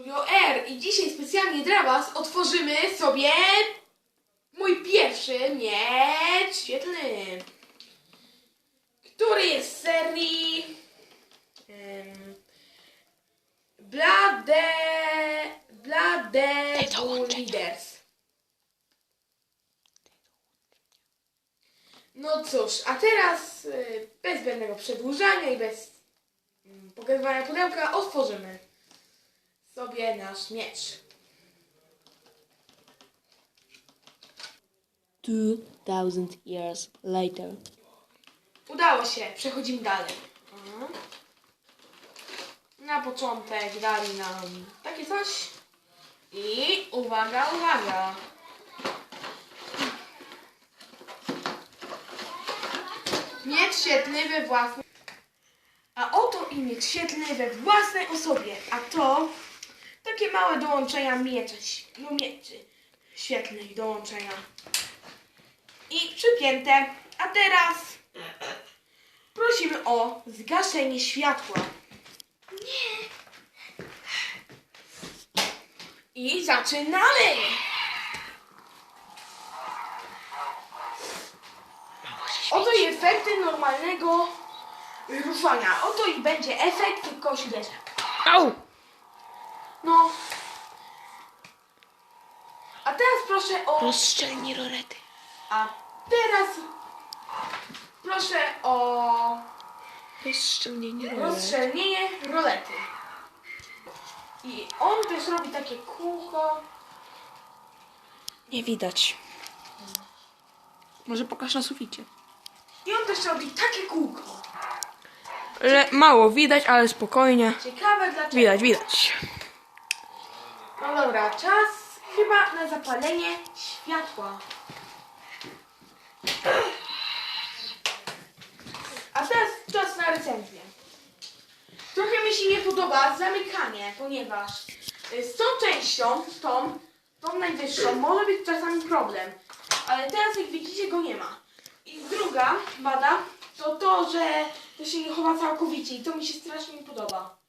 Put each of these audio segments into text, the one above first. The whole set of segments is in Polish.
Studio R i dzisiaj specjalnie dla Was otworzymy sobie mój pierwszy miecz świetlny, który jest z serii um, Blade Blade. Leaders. No cóż, a teraz y, bez zbędnego przedłużania i bez mm, pokazywania pudełka otworzymy sobie nasz miecz. 2000 years later. Udało się, przechodzimy dalej. Mhm. Na początek dali nam takie coś. I uwaga, uwaga. Miecz świetlny we własnej... A oto i miecz świetlny we własnej osobie. A to takie małe dołączenia miecza, no mieczy świetlnych dołączenia. I przypięte. A teraz prosimy o zgaszenie światła. Nie. I zaczynamy! Oto i efekty normalnego ruszania. Oto i będzie efekt tylko uderzenia. Au! No. A teraz proszę o... Rozszczelnij rorety. A teraz proszę o Rozszczelnienie rozstrzelnienie rolety. I on też robi takie kółko. Nie widać. Może pokaż na suficie. I on też robi takie kółko. Le mało widać, ale spokojnie. Ciekawe dlaczego. Widać, widać. Dobra, czas chyba na zapalenie światła. A teraz czas na recenzję. Trochę mi się nie podoba zamykanie, ponieważ y, z tą częścią, tą, tą najwyższą, może być czasami problem. Ale teraz jak widzicie go nie ma. I druga wada to to, że to się nie chowa całkowicie i to mi się strasznie nie podoba.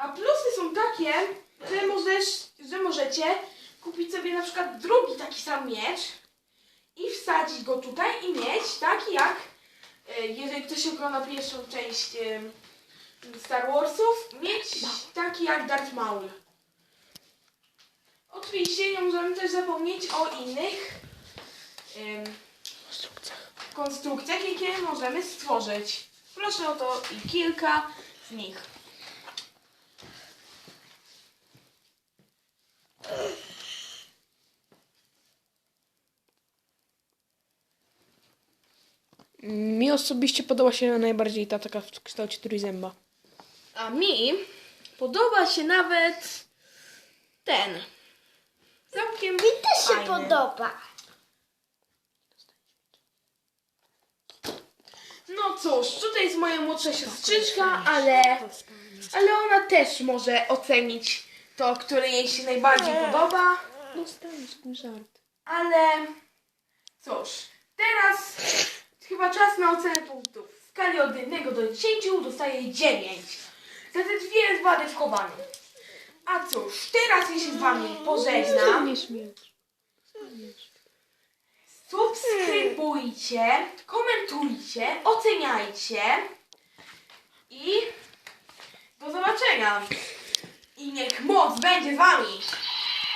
A plusy są takie, że, możesz, że możecie kupić sobie na przykład drugi taki sam miecz i wsadzić go tutaj i mieć taki jak, e, jeżeli ktoś ogląda pierwszą część Star Warsów, mieć taki jak Darth Maul. Oczywiście nie możemy też zapomnieć o innych em, konstrukcjach, jakie możemy stworzyć. Proszę o to i kilka z nich. Mi osobiście podoba się najbardziej ta taka w kształcie trójzęba. A mi podoba się nawet ten. Całkiem Mi też się fajny. podoba. No cóż, tutaj jest moja młodsza siostrzyczka, ale, ale ona też może ocenić to, które jej się najbardziej podoba. Dostaniesz ten żart. Ale cóż, teraz chyba czas na ocenę punktów. W skali od 1 do 10 dostaję 9. Za te dwie wady wchowane. A cóż, teraz ja się z wami pożegnam. Nie śmieć. Subskrybujcie, komentujcie, oceniajcie i do zobaczenia. I niech moc będzie z wami.